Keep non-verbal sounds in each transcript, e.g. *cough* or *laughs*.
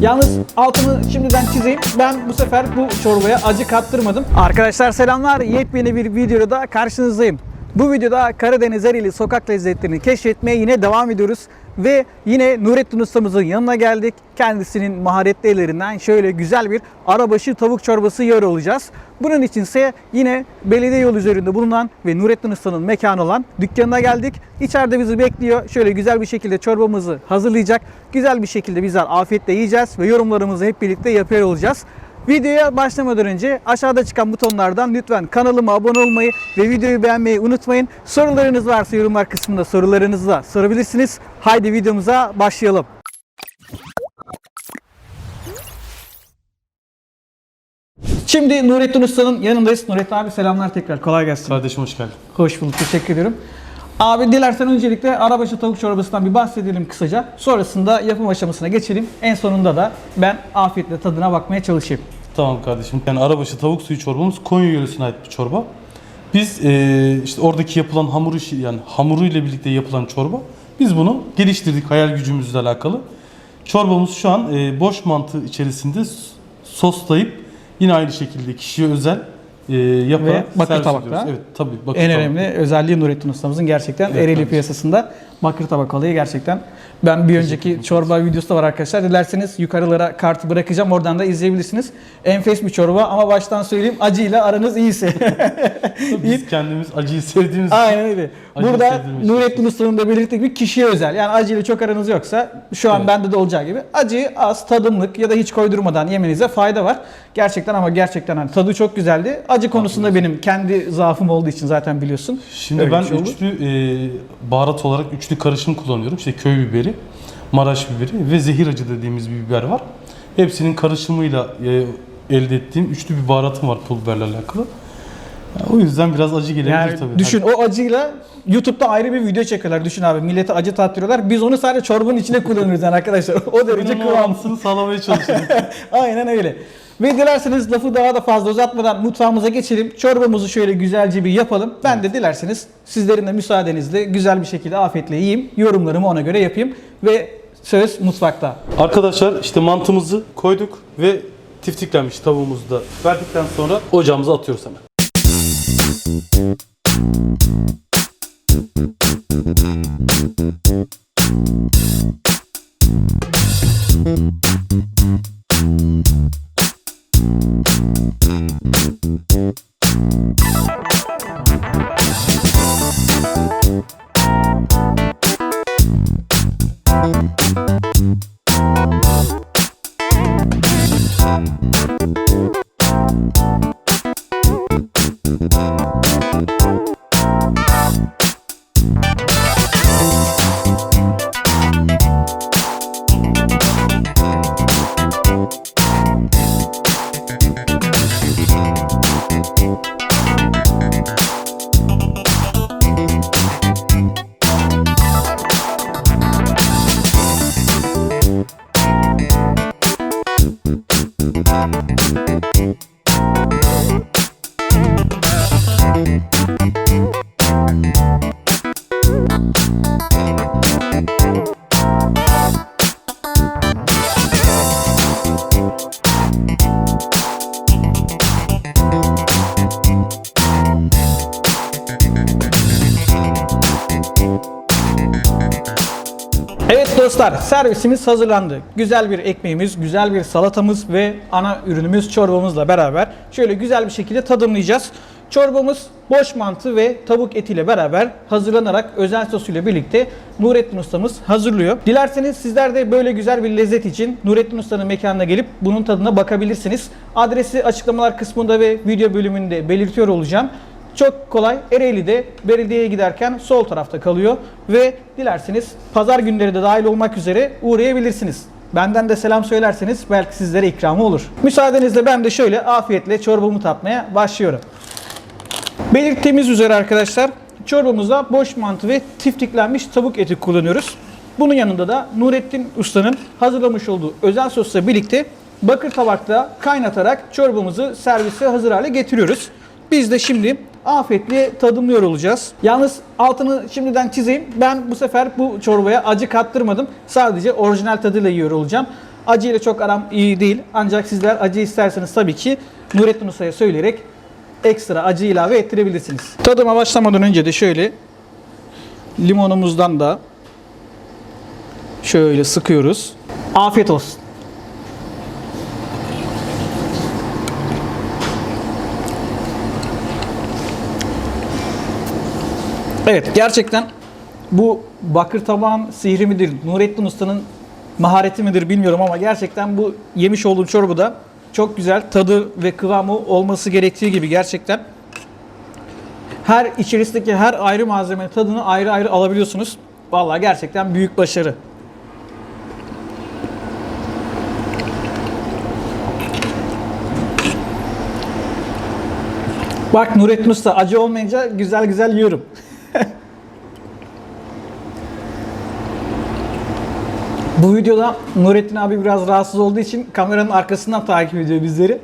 Yalnız altını şimdiden çizeyim. Ben bu sefer bu çorbaya acı kattırmadım. Arkadaşlar selamlar. Yepyeni bir videoda karşınızdayım. Bu videoda Karadeniz Ereğli sokak lezzetlerini keşfetmeye yine devam ediyoruz. Ve yine Nurettin ustamızın yanına geldik. Kendisinin maharetli ellerinden şöyle güzel bir arabaşı tavuk çorbası yer olacağız. Bunun içinse yine belediye yolu üzerinde bulunan ve Nurettin Usta'nın mekanı olan dükkanına geldik. İçeride bizi bekliyor. Şöyle güzel bir şekilde çorbamızı hazırlayacak. Güzel bir şekilde bizler afiyetle yiyeceğiz ve yorumlarımızı hep birlikte yapıyor olacağız. Videoya başlamadan önce aşağıda çıkan butonlardan lütfen kanalıma abone olmayı ve videoyu beğenmeyi unutmayın. Sorularınız varsa yorumlar kısmında sorularınızı da sorabilirsiniz. Haydi videomuza başlayalım. Şimdi Nurettin Usta'nın yanındayız. Nurettin abi selamlar tekrar. Kolay gelsin. Kardeşim hoş geldin. Hoş bulduk. Teşekkür ediyorum. Abi dilersen öncelikle arabaşı tavuk çorbasından bir bahsedelim kısaca. Sonrasında yapım aşamasına geçelim. En sonunda da ben afiyetle tadına bakmaya çalışayım. Tamam kardeşim. Yani arabaşı tavuk suyu çorbamız Konya yöresine ait bir çorba. Biz eee, işte oradaki yapılan hamur işi yani hamuruyla birlikte yapılan çorba. Biz bunu geliştirdik hayal gücümüzle alakalı. Çorbamız şu an eee, boş mantı içerisinde soslayıp yine aynı şekilde kişiye özel eee yaparak Ve bakır tabakta. ediyoruz. Evet tabii bakır En tabak. önemli özelliği Nurettin Ustamızın gerçekten Evet, Ereğli piyasasında bakır tabak olayı gerçekten. Ben bir önceki çorba videosu da var arkadaşlar. Dilerseniz yukarılara kartı bırakacağım. Oradan da izleyebilirsiniz. Enfes bir çorba ama baştan söyleyeyim acıyla aranız iyiyse. Biz *laughs* kendimiz acıyı sevdiğimiz için Aynen öyle. Burada. Nurettin Usta'nın da belirttiği gibi kişiye özel. Yani acıyla çok aranız yoksa şu an Evet. bende de olacağı gibi acıyı az tadımlık ya da hiç koydurmadan yemenize fayda var. Gerçekten ama gerçekten hani tadı çok güzeldi. Acı konusunda benim kendi zaafım olduğu için zaten biliyorsun. Şimdi Öyle ben şey olur. üçlü e, baharat olarak üçlü karışım kullanıyorum. İşte köy biberi, Maraş biberi ve zehir acı dediğimiz bir biber var. Hepsinin karışımıyla e, elde ettiğim üçlü bir baharatım var pul biberle alakalı. Yani o yüzden biraz acı gelebilir Yani tabii. düşün o acıyla YouTube'da ayrı bir video çekiyorlar. Düşün abi millete acı tattırıyorlar. Biz onu sadece çorbanın içine kullanıyoruz yani arkadaşlar. *laughs* O derece bunun kıvam. orantisini sağlamaya çalışıyorum. *laughs* Aynen öyle. Ve dilerseniz lafı daha da fazla uzatmadan mutfağımıza geçelim. Çorbamızı şöyle güzelce bir yapalım. Ben de dilerseniz sizlerin de müsaadenizle güzel bir şekilde afiyetle yiyeyim. Yorumlarımı ona göre yapayım. Ve söz mutfakta. Arkadaşlar işte mantımızı koyduk ve tiftiklenmiş tavuğumuzu da verdikten sonra ocağımıza atıyoruz hemen. Dostlar servisimiz hazırlandı. Güzel bir ekmeğimiz, güzel bir salatamız ve ana ürünümüz çorbamızla beraber şöyle güzel bir şekilde tadımlayacağız. Çorbamız boş mantı ve tavuk etiyle beraber hazırlanarak özel sosuyla birlikte Nurettin ustamız hazırlıyor. Dilerseniz sizler de böyle güzel bir lezzet için Nurettin ustanın mekanına gelip bunun tadına bakabilirsiniz. Adresi açıklamalar kısmında ve video bölümünde belirtiyor olacağım. Çok kolay. Ereğli'de belediyeye giderken sol tarafta kalıyor ve dilerseniz pazar günleri de dahil olmak üzere uğrayabilirsiniz. Benden de selam söylerseniz belki sizlere ikramı olur. Müsaadenizle ben de şöyle afiyetle çorbamı tatmaya başlıyorum. Belirttiğimiz üzere arkadaşlar çorbamızda boş mantı ve tiftiklenmiş tavuk eti kullanıyoruz. Bunun yanında da Nurettin Usta'nın hazırlamış olduğu özel sosla birlikte bakır tabakta kaynatarak çorbamızı servise hazır hale getiriyoruz. Biz de şimdi afiyetle tadımlıyor olacağız. Yalnız altını şimdiden çizeyim. Ben bu sefer bu çorbaya acı kattırmadım. Sadece orijinal tadıyla yiyor olacağım. Acı ile çok aram iyi değil. Ancak sizler acı isterseniz tabii ki Nurettin Usta'ya söyleyerek ekstra acı ilave ettirebilirsiniz. Tadıma başlamadan önce de şöyle limonumuzdan da şöyle sıkıyoruz. Afiyet olsun. Evet gerçekten bu bakır tabağın sihri midir, Nurettin Usta'nın mahareti midir bilmiyorum ama gerçekten bu yemiş olduğum çorbada çok güzel tadı ve kıvamı olması gerektiği gibi gerçekten her içerisindeki her ayrı malzemenin tadını ayrı ayrı alabiliyorsunuz. Vallahi gerçekten büyük başarı. Bak Nurettin Usta acı olmayınca güzel güzel yiyorum. Bu videoda Nurettin abi biraz rahatsız olduğu için kameranın arkasından takip ediyor bizleri.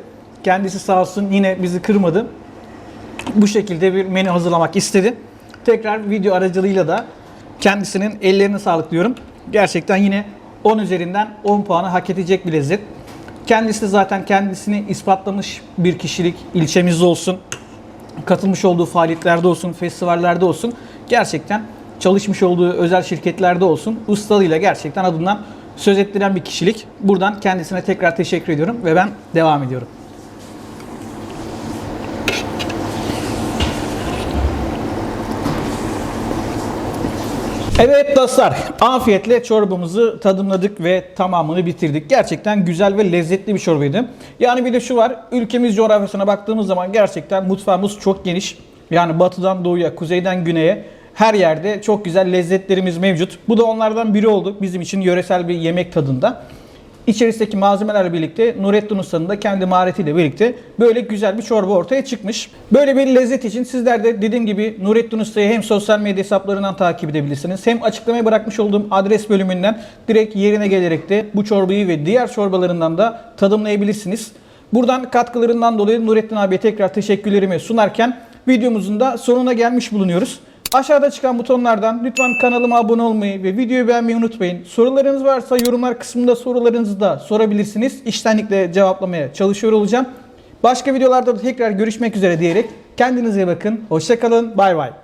Kendisi sağ olsun yine bizi kırmadı. Bu şekilde bir menü hazırlamak istedi. Tekrar video aracılığıyla da kendisinin ellerine sağlık diyorum. Gerçekten yine 10 üzerinden 10 puanı hak edecek bir lezzet. Kendisi de zaten kendisini ispatlamış bir kişilik ilçemizde olsun katılmış olduğu faaliyetlerde olsun, festivallerde olsun gerçekten çalışmış olduğu özel şirketlerde olsun ustalığıyla gerçekten adından söz ettiren bir kişilik. Buradan kendisine tekrar teşekkür ediyorum ve ben devam ediyorum. Evet dostlar, afiyetle çorbamızı tadımladık ve tamamını bitirdik. Gerçekten güzel ve lezzetli bir çorbaydı. Yani bir de şu var, ülkemiz coğrafyasına baktığımız zaman gerçekten mutfağımız çok geniş. Yani batıdan doğuya, kuzeyden güneye her yerde çok güzel lezzetlerimiz mevcut. Bu da onlardan biri oldu bizim için yöresel bir yemek tadında. İçerisindeki malzemelerle birlikte Nurettin Usta'nın da kendi maharetiyle birlikte böyle güzel bir çorba ortaya çıkmış. Böyle bir lezzet için sizler de dediğim gibi Nurettin Usta'yı hem sosyal medya hesaplarından takip edebilirsiniz. Hem açıklamaya bırakmış olduğum adres bölümünden direkt yerine gelerek de bu çorbayı ve diğer çorbalarından da tadımlayabilirsiniz. Buradan katkılarından dolayı Nurettin abiye tekrar teşekkürlerimi sunarken videomuzun da sonuna gelmiş bulunuyoruz. Aşağıda çıkan butonlardan lütfen kanalıma abone olmayı ve videoyu beğenmeyi unutmayın. Sorularınız varsa yorumlar kısmında sorularınızı da sorabilirsiniz. İştenlikle cevaplamaya çalışıyor olacağım. Başka videolarda da tekrar görüşmek üzere diyerek kendinize bakın. Hoşçakalın. Bay bay.